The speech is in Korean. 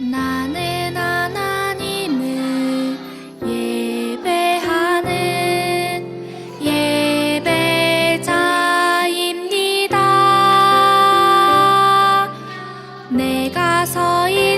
나는 하나님을 예배하는 예배자입니다. 내가 서 있